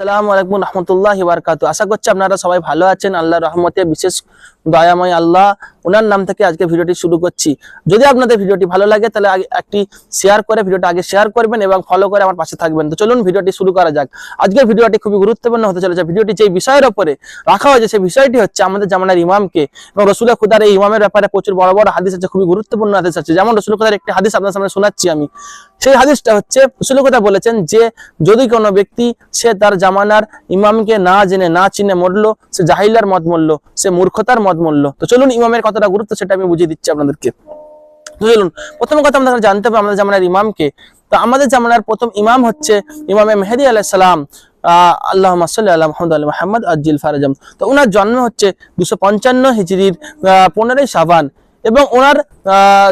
আসসালামু আলাইকুম রহমতুল্লাহ বারকাত আশা করছি আপনারা সবাই ভালো আছেন। আল্লাহ রহমতে বিশেষ দয়াময় আল্লাহ ওনার নাম থেকে আজকে ভিডিওটি শুরু করছি। যদি আপনাদের ভিডিওটি ভালো লাগে, তাহলে একটি শেয়ার করে ভিডিওটা আগে শেয়ার করবেন এবং ফলো করে আমার পাশে থাকবেন। তো চলুন ভিডিওটি শুরু করা যাক। আজকের ভিডিওটি খুবই গুরুত্বপূর্ণ হতে চলেছে। ভিডিওটি যে বিষয়ের উপরে রাখা হয়েছে, সেই বিষয়টি হচ্ছে আমাদের জামানার ইমামকে এবং রসুল খুদার এই ইমামের ব্যাপারে প্রচুর বড় বড় হাদিস আছে, খুবই গুরুত্বপূর্ণ হাদিস আছে। যেমন রসুল খুদার একটি হাদিস আপনার সামনে শোনাচ্ছি আমি। সেই হাদিসটা হচ্ছে, রসুল খুদা বলেছেন যে, যদি কোনো ব্যক্তি সে তার জামানার ইমামকে না জেনে, না চিনে মরলো, সে জাহিলার মত মরলো, সে মূর্খতার মত মরলো তো চলুন ইমামের কতটা গুরুত্ব সেটা আমি বুঝিয়ে দিচ্ছি আপনাদেরকে। চলুন, প্রথম কথা আমাদের জানতে হবে আমাদের জামানার ইমামকে। তো আমাদের জামানার প্রথম ইমাম হচ্ছে ইমামে মেহেদি আলাহ সালাম। আহ আল্লাহ আল্লাহ মোহাম্মদ আলী মোহাম্মদ আজিল ফারাজম তো ওনার জন্ম হচ্ছে দুশো পঞ্চান্ন হিজড়ির পনেরোই সাবান এবং ওনার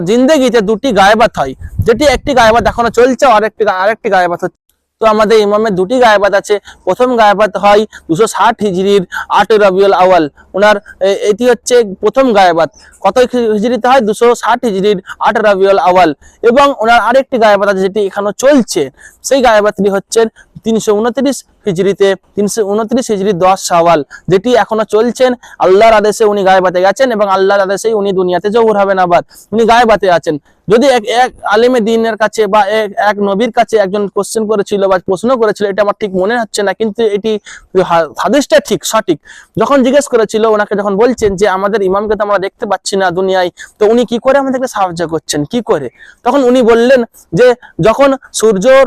জিন্দেগিতে দুটি গায়েবাত হয়। যেটি একটি গায়েবাত এখনও চলছে আর একটি আরেকটি গায়েবাত হচ্ছে তো আমাদের ইমামের দুটি গায়েবাত আছে। প্রথম গায়েবাত হয় দুশো ষাট হিজড়ির আট রবিউল আওয়াল ওনার এটি হচ্ছে প্রথম গায়েবাত। কত হিজড়িতে হয়? দুশো ষাট হিজড়ির আট রবিউল আওয়াল এবং ওনার আরেকটি গায়েবাত আছে যেটি এখনও চলছে। সেই গায়েবাতটি হচ্ছে তিনশো উনত্রিশ হিজড়িতে, তিনশো উনত্রিশ হিজড়ি দশ সাওয়াল যেটি এখনও চলছেন আল্লাহর আদেশে উনি গায়েবাতে গেছেন এবং আল্লাহর আদেশে উনি দুনিয়াতে জহুর হবেন আবার উনি গায়েবাতে আছেন। যদি এক এক আলেমে দিনের কাছে বা এক নবীর কাছে একজন কোশ্চেন করেছিল বা প্রশ্ন করেছিল, এটা আমার ঠিক মনে হচ্ছে না, কিন্তু এটি হাদিসটা ঠিক, সঠিক। যখন জিজ্ঞেস করেছিল, ওনাকে যখন বলছেন যে, আমাদের ইমামকে তো আমরা দেখতে পাচ্ছি না দুনিয়ায়, তো উনি কি করে আমাদেরকে সাহায্য করছেন? কি করে? তখন উনি বললেন যে, যখন সূর্যর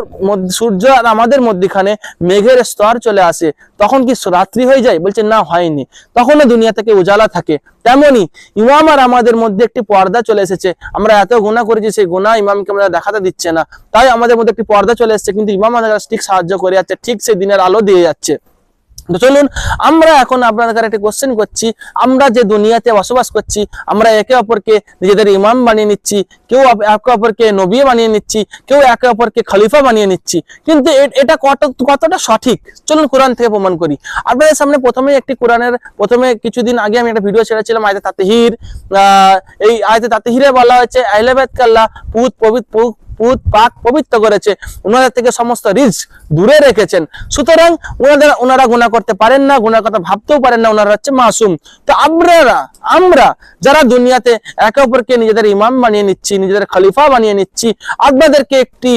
সূর্য আর আমাদের মধ্যখানে মেঘের স্তর চলে আসে, তখন কি রাত্রি হয়ে যায়? বলছে না, হয়নি। তখনও দুনিয়া থেকে উজালা থাকে। তেমনি ইমাম আর আমাদের মধ্যে একটি পর্দা চলে এসেছে। আমরা এত গুণা করেছি সেই গোনা ইমামকে আমরা দেখাতে দিচ্ছে না। তাই আমাদের মধ্যে একটি পর্দা চলে এসছে, কিন্তু ইমাম আমাদের ঠিক সাহায্য করে যাচ্ছে, ঠিক সেই দিনের আলো দিয়ে যাচ্ছে। তো চলুন, আমরা এখন আপনাদের একটা কোশ্চেন করছি। আমরা যে দুনিয়াতে বসবাস করছি, আমরা একে অপরকে নিজেদের ইমাম বানিয়ে নিচ্ছি, কেউ একে অপরকে নবী বানিয়ে নিচ্ছি, কেউ একে অপরকে খলিফা বানিয়ে নিচ্ছি। কিন্তু এটা কত, কতটা সঠিক? চলুন কোরআন থেকে প্রমাণ করি। আপনাদের সামনে প্রথমে একটি কোরআনের, প্রথমে কিছুদিন আগে আমি একটা ভিডিও ছেড়েছিলাম, আয়তে তাতেহির এই আয়তে তাতেহিরে বলা হয়েছে আহলেবেদ কাল্লা, পুত পবিত পুত পাক পবিত্র করেছে। ওনাদের থেকে সমস্ত রিস্ক দূরে রেখেছেন। সুতরাং ওনাদের ওনারা গুণা করতে পারেন না গুণার কথা ভাবতেও পারেন না ওনারা হচ্ছে মাসুম। তো আপনারা আমরা যারা দুনিয়াতে একে অপরকে নিজেদের ইমাম বানিয়ে নিচ্ছি, নিজেদের খলিফা বানিয়ে নিচ্ছি, আপনাদেরকে একটি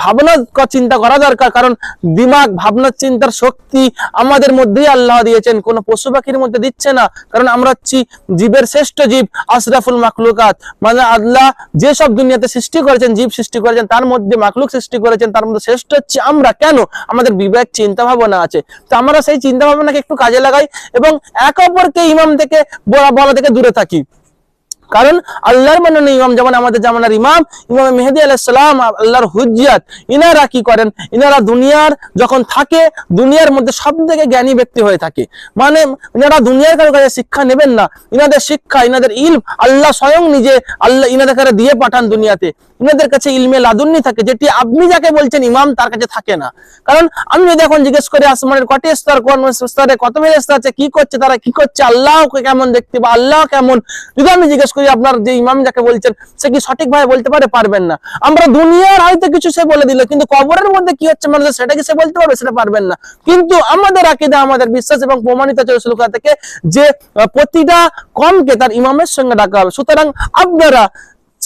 ভাবনা চিন্তা করা দরকার। কারণ দিমাগ, ভাবনা, চিন্তার শক্তি আমাদের মধ্যেই আল্লাহ দিয়েছেন। কোনো পশু পাখির মধ্যে দিচ্ছে না। কারণ আমরা হচ্ছি জীবের শ্রেষ্ঠ জীব, আশরাফুল মাকলুকাত মানে আল্লাহ যে সব দুনিয়াতে সৃষ্টি করেছেন, জীব সৃষ্টি করেছেন, তার মধ্যে মাকলুক সৃষ্টি করেছেন, তার মধ্যে শ্রেষ্ঠ হচ্ছে আমরা। কেন? আমাদের বিবেক চিন্তা ভাবনা আছে। তো আমরা সেই চিন্তা ভাবনাকে একটু কাজে লাগাই এবং এক অপরকে ইমাম থেকে বলা থেকে দূরে থাকি। কারণ আল্লাহর মাননীয় ইমাম যেমন আমাদের জামানার ইমাম ইমাম মেহেদি আলাইসালাম আল্লাহর হুজ্জাত ইনারা কি করেন? ইনারা দুনিয়ার যখন থাকে, দুনিয়ার মধ্যে সব থেকে জ্ঞানী ব্যক্তি হয়ে থাকে। মানে ইনারা দুনিয়ার কারও কাছে শিক্ষা নেবেন না। ইনাদের শিক্ষা, ইনাদের ইলম আল্লাহ স্বয়ং নিজে আল্লাহ ইনাদের কাছে দিয়ে পাঠান দুনিয়াতে। ইনাদের কাছে ইলমে লাদুন্নি থাকে, যেটি আপনি যাকে বলছেন ইমাম তার কাছে থাকে না। কারণ আমি যদি এখন জিজ্ঞেস করি, আসমানের কটি স্তর, কোন স্তরে কত ফেরেশতা আছে, কি করছে তারা, কি করছে, আল্লাহকে কেমন দেখতে বা আল্লাহ কেমন? যদি আমি জিজ্ঞেস করি, আপনার যে ইমাম যাকে বলছেন, সে কি সঠিক ভাবে বলতে পারে, পারবেন না। আমরা দুনিয়ার হয়তো কিছু সে বলে দিল, কিন্তু কবরের মধ্যে কি হচ্ছে মানুষের সেটা কি সে বলতে পারবে, সেটা পারবেন না। কিন্তু আমাদের আকিদা, আমাদের বিশ্বাস এবং প্রমাণিত আছে রসুলকা থেকে যে প্রতিটা কমকে তার ইমামের সঙ্গে ডাকা হবে। সুতরাং আপনারা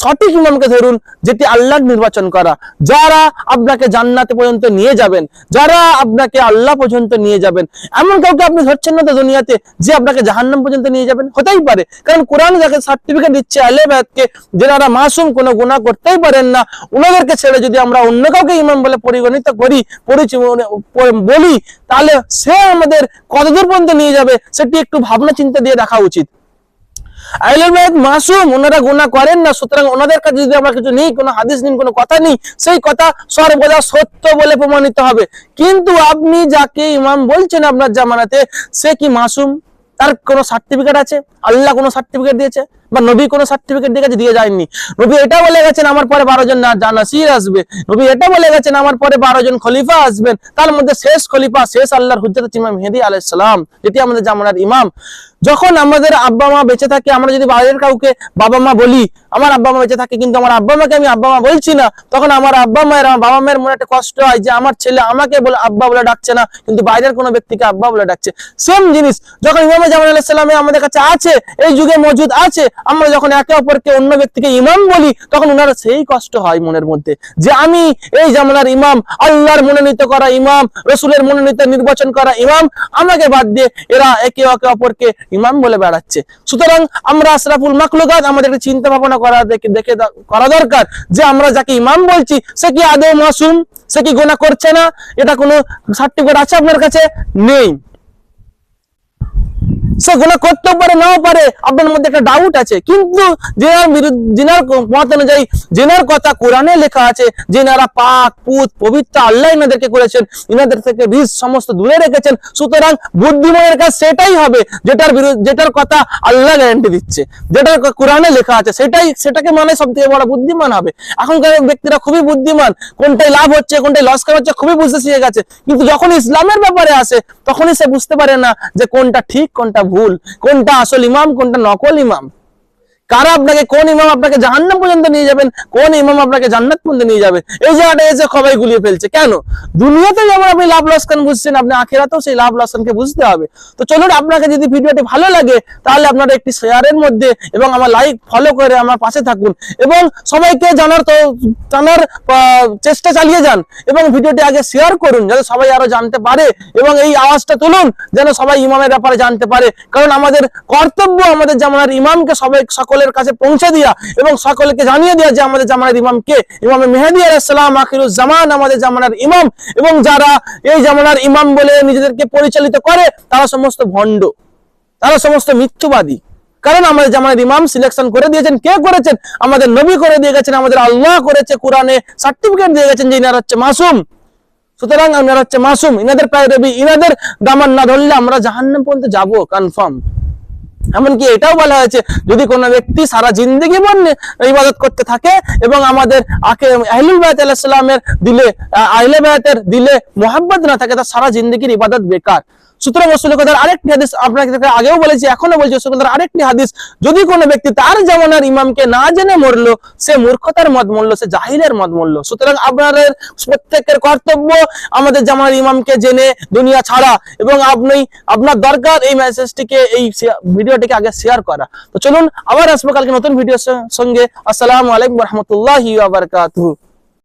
সঠিক ইমামকে ধরুন, যেটি আল্লাহ নির্বাচন করা। যারা আপনাকে জান্নাতে পর্যন্ত নিয়ে যাবেন, যারা আপনাকে আল্লাহ পর্যন্ত নিয়ে যাবেন, এমন কাউকে আপনি ধরছেন না তো দুনিয়াতে যে আপনাকে জাহান্নাম পর্যন্ত নিয়ে যাবেন? হতেই পারে। কারণ কোরআন যাকে সার্টিফিকেট দিচ্ছে আলেবাদকে যারা মাসুম, কোনো গুণা করতেই পারেন না ওনাদেরকে ছেড়ে যদি আমরা অন্য কাউকে ইমাম বলে পরিগণিত করি, পরিচয় বলি, তাহলে সে আমাদের কতদূর পর্যন্ত নিয়ে যাবে? সেটি একটু ভাবনা চিন্তা দিয়ে দেখা উচিত। আহলুল মাসুম, ওনারা গুণা করেন না। সুতরাং ওনাদের কাছে যদি আমরা কিছু নেই, কোনো হাদিস নিন কোনো কথা নেই, সেই কথা সর্বদা সত্য বলে প্রমাণিত হবে। কিন্তু আপনি যাকে ইমাম বলছেন আপনার জামানাতে, সে কি মাসুম? তার কোনো সার্টিফিকেট আছে? আল্লাহ কোনো সার্টিফিকেট দিয়েছে বা নবী কোনো সার্টিফিকেট দিয়ে দিয়ে যায়নি। নবী এটা বলে গেছেন, আমার পরে বারো জন জানাসির আসবে। নবী এটা বলে গেছেন, আমার পরে বারো জন খলিফা আসবেন। তার মধ্যে শেষ খলিফা, শেষ আল্লাহর হচ্ছে ইমাম মেহেদি আলাইহিস সালাম, যেটি আমাদের জামানার ইমাম। যখন আমাদের আব্বা মা বেঁচে থাকে, আমরা যদি বাইরের কাউকে বাবা মা বলি, আমার আব্বা মা বেঁচে থাকে, কিন্তু আমার আব্বা মাকে আমি আব্বা মা বলছি না। তখন আমার আব্বা মায়ের, আমার বাবা মায়ের মনে একটা কষ্ট হয় যে, আমার ছেলে আমাকে বলে আব্বা বলে ডাকছে না, কিন্তু বাইরের কোনো ব্যক্তিকে আব্বা বলে ডাকছে। সেম জিনিস, যখন ইমাম জামান আলাইহিস সালামে আমাদের কাছে আছে এই যুগে মজুদ আছে। আমরা যখন একে অপরকে অন্য ব্যক্তিকে ইমাম বলি, তখন ওনারা সেই কষ্ট হয় মনের মধ্যে। যে আমি এই জামানার ইমাম, আল্লাহর মনোনীত করা ইমাম, রসুলের মনোনীত নির্বাচন করা ইমাম, আমাকে বাদ দিয়ে এরা একে একে অপরকে ইমাম বলে বেড়াচ্ছে। সুতরাং আমরা আশরাফুল মাকলুকাত আমাদের চিন্তা ভাবনা করা দেখে দেখে করা দরকার যে আমরা যাকে ইমাম বলছি, সে কি আদৌ মাসুম? সে কি গোনা করছে না? এটা কোনো সার্টিফিকেট আছে আপনার কাছে? নেই। সে গুণা করতেও পারে নাও পারে আপনার মধ্যে একটা ডাউট আছে। কিন্তু জেনার বিরুদ্ধে, জেনার মত অনুযায়ী, জেনার কথা কোরআনে লেখা আছে, জেনারা পাক, পুত, পবিত্র আল্লাহ ইনাদেরকে করেছেন, ইনাদের থেকে রিস সমস্ত দূরে রেখেছেন। সুতরাং বুদ্ধিমানের কাজ সেটাই হবে, যেটার বিরুদ্ধে, যেটার কথা আল্লাহ গ্যারান্টি দিচ্ছে। যেটার কোরআনে লেখা আছে, সেটাই, সেটাকে মানে সব থেকে বড় বুদ্ধিমান হবে। এখনকার ব্যক্তিরা খুবই বুদ্ধিমান। কোনটাই লাভ হচ্ছে, কোনটাই লস করা হচ্ছে, খুবই বুঝতে শিখে গেছে। কিন্তু যখন ইসলামের ব্যাপারে আসে, তখনই সে বুঝতে পারে না যে কোনটা ঠিক, কোনটা ভুল? কোনটা আসল ইমাম কোনটা নকল ইমাম? কারা আপনাকে কোন ইমাম আপনাকে জাহান্নাম পর্যন্ত নিয়ে যাবেন? কোন ইমাম আপনাকে জান্নাত পর্যন্ত নিয়ে যাবে? এই জায়গাটা এসে সবাই গুলিয়ে ফেলছে। কেন? দুনিয়াতে যেমন আপনি লাভ লসকান বুঝছেন, আপনি আখেরাতেও সেই লাভ লসকানকে বুঝতে হবে। তো চলুন, আপনাকে যদি ভিডিওটি ভালো লাগে, তাহলে আপনারা একটি শেয়ারের মধ্যে এবং আমার লাইক ফলো করে আমার পাশে থাকুন এবং সবাইকে জানার তো জানার চেষ্টা চালিয়ে যান এবং ভিডিওটি আগে শেয়ার করুন, যাতে সবাই আরও জানতে পারে এবং এই আওয়াজটা তুলুন, যেন সবাই ইমামের ব্যাপারে জানতে পারে। কারণ আমাদের কর্তব্য আমাদের জামানার ইমামকে সবাই সকলের কাছে পৌঁছে দিয়া এবং সকলকে জানিয়ে দেওয়া যে আমাদের জামানার ইমাম কে? ইমামে মেহেদি আলাইসালাম আখিরুজ জামান আমাদের জামানার ইমাম। এবং যারা এই জামানার ইমাম বলে নিজেদেরকে পরিচালিত করে, তারা সমস্ত ভণ্ড। তারা সমস্ত মিথ্যুবাদী কারণ আমাদের জামানের ইমাম সিলেকশন করে দিয়েছেন। কে করেছেন? আমাদের নবী করে দিয়ে গেছেন, আমাদের আল্লাহ করেছে, কোরআনে সার্টিফিকেট দিয়ে গেছেন যে ইনার হচ্ছে মাসুম। সুতরাং ইনার হচ্ছে মাসুম। ইনাদের প্রায় রবি, ইনাদের দামান না ধরলে আমরা জাহান্নাম পর্যন্ত যাব কনফার্ম এমনকি এটাও বলা হয়েছে যদি কোনো ব্যক্তি সারা জিন্দগি বন্যে ইবাদত করতে থাকে এবং আমাদের আকে আহলুল বায়াত আলাইসালামের দিলে আহ, আহলে বায়াতের দিলে মোহাম্মদ না থাকে তার সারা জিন্দগির ইবাদত বেকার। সুতরাং রসুল কথার আরেকটি হাদিস আপনাকে আগেও বলেছি এখনও বলছি রসুল কথার আরেকটি হাদিস, যদি কোনো ব্যক্তি তার জামানার ইমামকে না জেনে মরলো, সে মূর্খতার মত মরলো, সে জাহিলের মত মরলো। সুতরাং আপনাদের প্রত্যেকের কর্তব্য আমাদের জামানার ইমামকে জেনে দুনিয়া ছাড়া, এবং আপনি, আপনার দরকার এই মেসেজটিকে এই ভিডিওটিকে আগে শেয়ার করা। তো চলুন আবার আসব কালকে নতুন ভিডিওর সঙ্গে। আসসালামু আলাইকুম রহমতুল্লাহি বারকাতুহু।